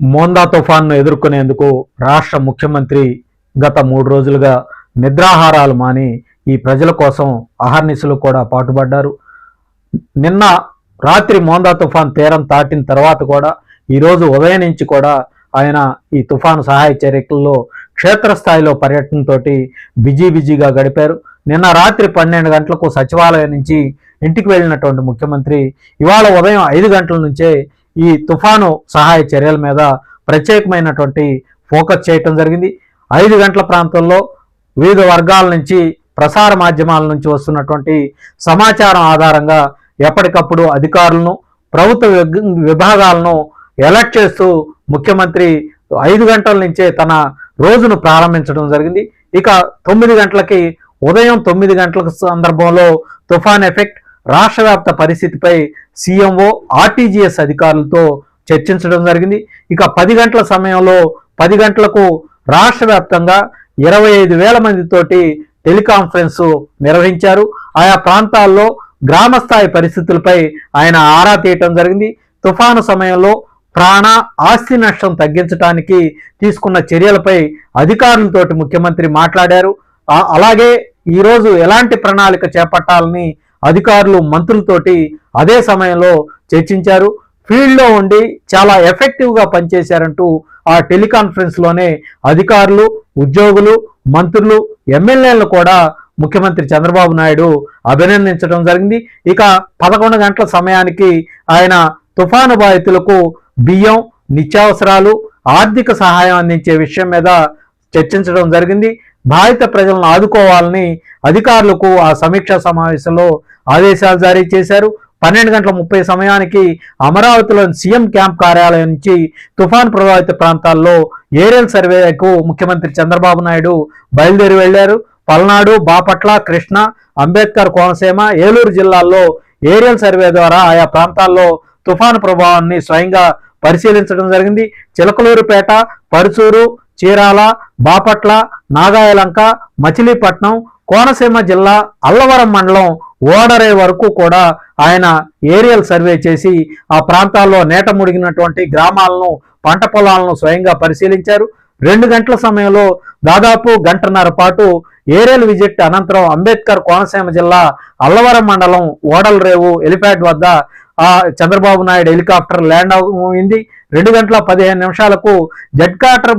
మోందా తుఫాన్ను ఎదుర్కొనేందుకు రాష్ట్ర ముఖ్యమంత్రి గత మూడు రోజులుగా నిద్రాహారాలు మాని ఈ ప్రజల కోసం అహర్నిశలు కూడా పాటుపడ్డారు. నిన్న రాత్రి మోందా తుఫాన్ తీరం దాటిన తర్వాత కూడా ఈరోజు ఉదయం నుంచి కూడా ఆయన ఈ తుఫాను సహాయ చర్యల్లో క్షేత్రస్థాయిలో పర్యటనతో బిజీ బిజీగా గడిపారు. నిన్న రాత్రి పన్నెండు గంటలకు సచివాలయం నుంచి ఇంటికి వెళ్ళినటువంటి ముఖ్యమంత్రి ఇవాళ ఉదయం ఐదు గంటల నుంచే ఈ తుఫాను సహాయ చర్యల మీద ప్రత్యేకమైనటువంటి ఫోకస్ చేయటం జరిగింది. ఐదు గంటల ప్రాంతంలో వివిధ వర్గాల నుంచి ప్రసార మాధ్యమాల నుంచి వస్తున్నటువంటి సమాచారం ఆధారంగా ఎప్పటికప్పుడు అధికారులను ప్రభుత్వ విభాగాలను ఎలర్ట్ చేస్తూ ముఖ్యమంత్రి ఐదు గంటల నుంచే తన రోజును ప్రారంభించడం జరిగింది. ఇక తొమ్మిది గంటలకి ఉదయం తొమ్మిది గంటల సందర్భంలో తుఫాన్ ఎఫెక్ట్ రాష్ట్ర వ్యాప్త పరిస్థితిపై సీఎంఓ ఆర్టీజీఎస్ అధికారులతో చర్చించడం జరిగింది. ఇక పది గంటల సమయంలో పది గంటలకు రాష్ట్ర వ్యాప్తంగా ఇరవై ఐదు వేల మందితోటి టెలికాన్ఫరెన్స్ నిర్వహించారు. ఆయా ప్రాంతాల్లో గ్రామ స్థాయి పరిస్థితులపై ఆయన ఆరా తీయటం జరిగింది. తుఫాను సమయంలో ప్రాణ ఆస్తి నష్టం తగ్గించడానికి తీసుకున్న చర్యలపై అధికారులతోటి ముఖ్యమంత్రి మాట్లాడారు. అలాగే ఈరోజు ఎలాంటి ప్రణాళిక చేపట్టాలని అధికారులు మంత్రులతోటి అదే సమయంలో చర్చించారు. ఫీల్డ్లో ఉండి చాలా ఎఫెక్టివ్గా పనిచేశారంటూ ఆ టెలికాన్ఫరెన్స్లోనే అధికారులు ఉద్యోగులు మంత్రులు ఎమ్మెల్యేలను కూడా ముఖ్యమంత్రి చంద్రబాబు నాయుడు అభినందించడం జరిగింది. ఇక పదకొండు గంటల సమయానికి ఆయన తుఫాను బాధితులకు బియ్యం నిత్యావసరాలు ఆర్థిక సహాయం అందించే విషయం మీద చర్చించడం జరిగింది. బాధిత ప్రజలను ఆదుకోవాలని అధికారులకు ఆ సమీక్షా సమావేశంలో ఆదేశాలు జారీ చేశారు. పన్నెండు గంటల ముప్పై సమయానికి అమరావతిలోని సీఎం క్యాంప్ కార్యాలయం నుంచి తుఫాన్ ప్రభావిత ప్రాంతాల్లో ఏరియల్ సర్వేకు ముఖ్యమంత్రి చంద్రబాబు నాయుడు బయలుదేరి వెళ్ళారు పల్నాడు బాపట్ల కృష్ణ అంబేద్కర్ కోనసీమ ఏలూరు జిల్లాల్లో ఏరియల్ సర్వే ద్వారా ఆయా ప్రాంతాల్లో తుఫాను ప్రభావాన్ని స్వయంగా పరిశీలించడం జరిగింది. చిలకలూరుపేట పరుచూరు చీరాల బాపట్ల నాగాయలంక మచిలీపట్నం కోనసీమ జిల్లా అల్లవరం మండలం ఓడరే వరకు కూడా ఆయన ఏరియల్ సర్వే చేసి ఆ ప్రాంతాల్లో నేట ముడిగినటువంటి గ్రామాలను పంట పొలాలను స్వయంగా పరిశీలించారు. రెండు గంటల సమయంలో దాదాపు గంటన్నర పాటు ఏరియల్ విజిట్ అనంతరం అంబేద్కర్ కోనసీమ జిల్లా అల్లవరం మండలం ఓడల రేవు వద్ద ఆ చంద్రబాబు నాయుడు హెలికాప్టర్ ల్యాండ్ అయింది. రెండు గంటల పదిహేను నిమిషాలకు జెడ్ కాటర్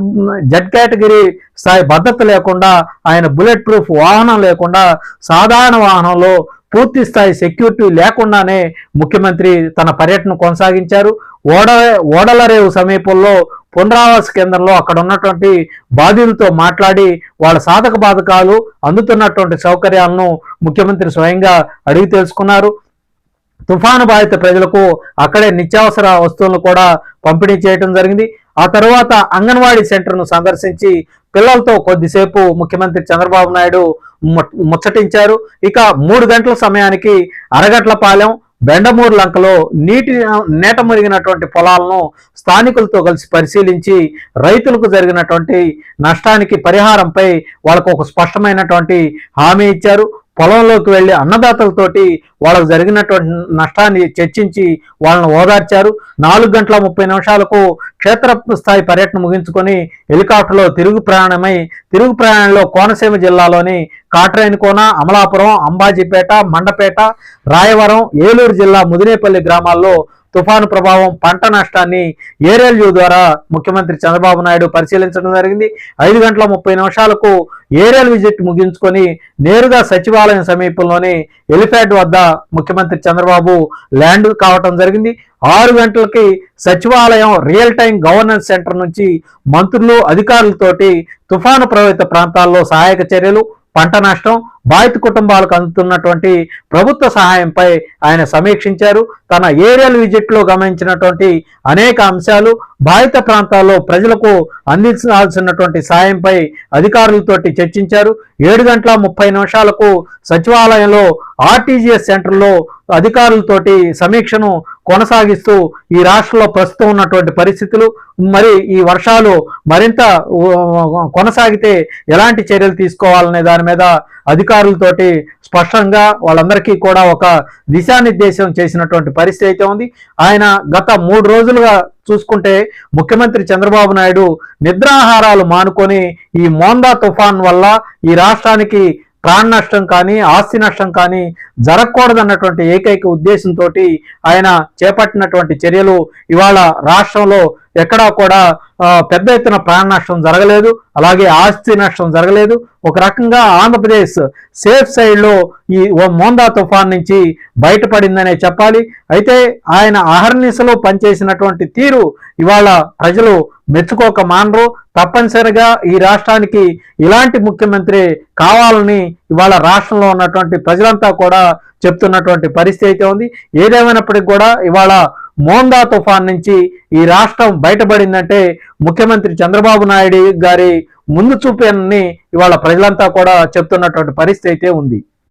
జెడ్ కేటగిరీ స్థాయి భద్రత లేకుండా ఆయన బుల్లెట్ ప్రూఫ్ వాహనం లేకుండా సాధారణ వాహనంలో పూర్తి స్థాయి సెక్యూరిటీ లేకుండానే ముఖ్యమంత్రి తన పర్యటన కొనసాగించారు. ఓడ ఓడలరేవు సమీపంలో పునరావాస కేంద్రంలో అక్కడ ఉన్నటువంటి బాధితులతో మాట్లాడి వాళ్ళ సాధక బాధకాలు అందుతున్నటువంటి సౌకర్యాలను ముఖ్యమంత్రి స్వయంగా అడిగి తెలుసుకున్నారు. తుఫాను బాధిత ప్రజలకు అక్కడే నిత్యావసర వస్తువులను కూడా పంపిణీ చేయడం జరిగింది. ఆ తర్వాత అంగన్వాడీ సెంటర్ను సందర్శించి పిల్లలతో కొద్దిసేపు ముఖ్యమంత్రి చంద్రబాబు నాయుడు ము- ముచ్చటించారు. ఇక మూడు గంటల సమయానికి అరగట్లపాలెం బెండమూరు లంకలో నీటి నేట మురిగినటువంటి పొలాలను స్థానికులతో కలిసి పరిశీలించి రైతులకు జరిగినటువంటి నష్టానికి పరిహారంపై వాళ్ళకు ఒక స్పష్టమైనటువంటి హామీ ఇచ్చారు. పొలంలోకి వెళ్ళి అన్నదాతలతోటి వాళ్ళకు జరిగినటువంటి నష్టాన్ని చర్చించి వాళ్ళని ఓదార్చారు. నాలుగు గంటల ముప్పై నిమిషాలకు క్షేత్ర స్థాయి పర్యటన ముగించుకొని హెలికాప్టర్లో తిరుగు ప్రయాణమై తిరుగు ప్రయాణంలో కోనసీమ జిల్లాలోని కాట్రేనికోన అమలాపురం అంబాజీపేట మండపేట రాయవరం ఏలూరు జిల్లా ముదినేపల్లి గ్రామాల్లో తుఫాను ప్రభావం పంట నష్టాన్ని ఏరియల్ వ్యూ ద్వారా ముఖ్యమంత్రి చంద్రబాబు నాయుడు పరిశీలించడం జరిగింది. ఐదు గంటల ముప్పై నిమిషాలకు ఏరియల్ విజిట్ ముగించుకొని నేరుగా సచివాలయం సమీపంలోని ఎలిఫాడ్ వద్ద ముఖ్యమంత్రి చంద్రబాబు ల్యాండ్ కావటం జరిగింది. ఆరు గంటలకి సచివాలయం రియల్ టైం గవర్నెన్స్ సెంటర్ నుంచి మంత్రులు అధికారులతోటి తుఫాను ప్రభావిత ప్రాంతాల్లో సహాయక చర్యలు పంట నష్టం బాధిత కుటుంబాలకు అందుతున్నటువంటి ప్రభుత్వ సహాయంపై ఆయన సమీక్షించారు. తన ఏరియల్ విజిట్లో గమనించినటువంటి అనేక అంశాలు బాధిత ప్రాంతాల్లో ప్రజలకు అందించాల్సినటువంటి సాయంపై అధికారులతోటి చర్చించారు. ఏడు గంటల ముప్పై నిమిషాలకు సచివాలయంలో ఆర్టీజీఎస్ సెంటర్లో అధికారులతోటి సమీక్షను కొనసాగిస్తూ ఈ రాష్ట్రంలో ప్రస్తుతం ఉన్నటువంటి పరిస్థితులు మరి ఈ వర్షాలు మరింత కొనసాగితే ఎలాంటి చర్యలు తీసుకోవాలనే దాని మీద అధికారులతోటి స్పష్టంగా వాళ్ళందరికీ కూడా ఒక దిశానిర్దేశం చేసినటువంటి పరిస్థితి అయితే ఉంది. ఆయన గత మూడు రోజులుగా చూసుకుంటే ముఖ్యమంత్రి చంద్రబాబు నాయుడు నిద్రాహారాలు మానుకొని ఈ మోందా తుఫాన్ వల్ల ఈ రాష్ట్రానికి ప్రాణ నష్టం కానీ ఆస్తి నష్టం కానీ జరగకూడదన్నటువంటి ఏకైక ఉద్దేశంతో ఆయన చేపట్టినటువంటి చర్యలు ఇవాళ రాష్ట్రంలో ఎక్కడా కూడా పెద్ద ఎత్తున ప్రాణ నష్టం జరగలేదు అలాగే ఆస్తి నష్టం జరగలేదు. ఒక రకంగా ఆంధ్రప్రదేశ్ సేఫ్ సైడ్లో ఈ ఓ మోందా తుఫాన్ నుంచి బయటపడిందనే చెప్పాలి. అయితే ఆయన అహర్నిశలో పనిచేసినటువంటి తీరు ఇవాళ ప్రజలు మెచ్చుకోక మానరు. తప్పనిసరిగా ఈ రాష్ట్రానికి ఇలాంటి ముఖ్యమంత్రి కావాలని ఇవాళ రాష్ట్రంలో ఉన్నటువంటి ప్రజలంతా కూడా చెప్తున్నటువంటి పరిస్థితి అయితే ఉంది. ఏదేమైనప్పటికీ కూడా ఇవాళ మోందా తుఫాన్ నుంచి ఈ రాష్ట్రం బయటపడిందంటే ముఖ్యమంత్రి చంద్రబాబు నాయుడు గారి ముందు చూపేనని ఇవాళ ప్రజలంతా కూడా చెప్తున్నటువంటి పరిస్థితి అయితే ఉంది.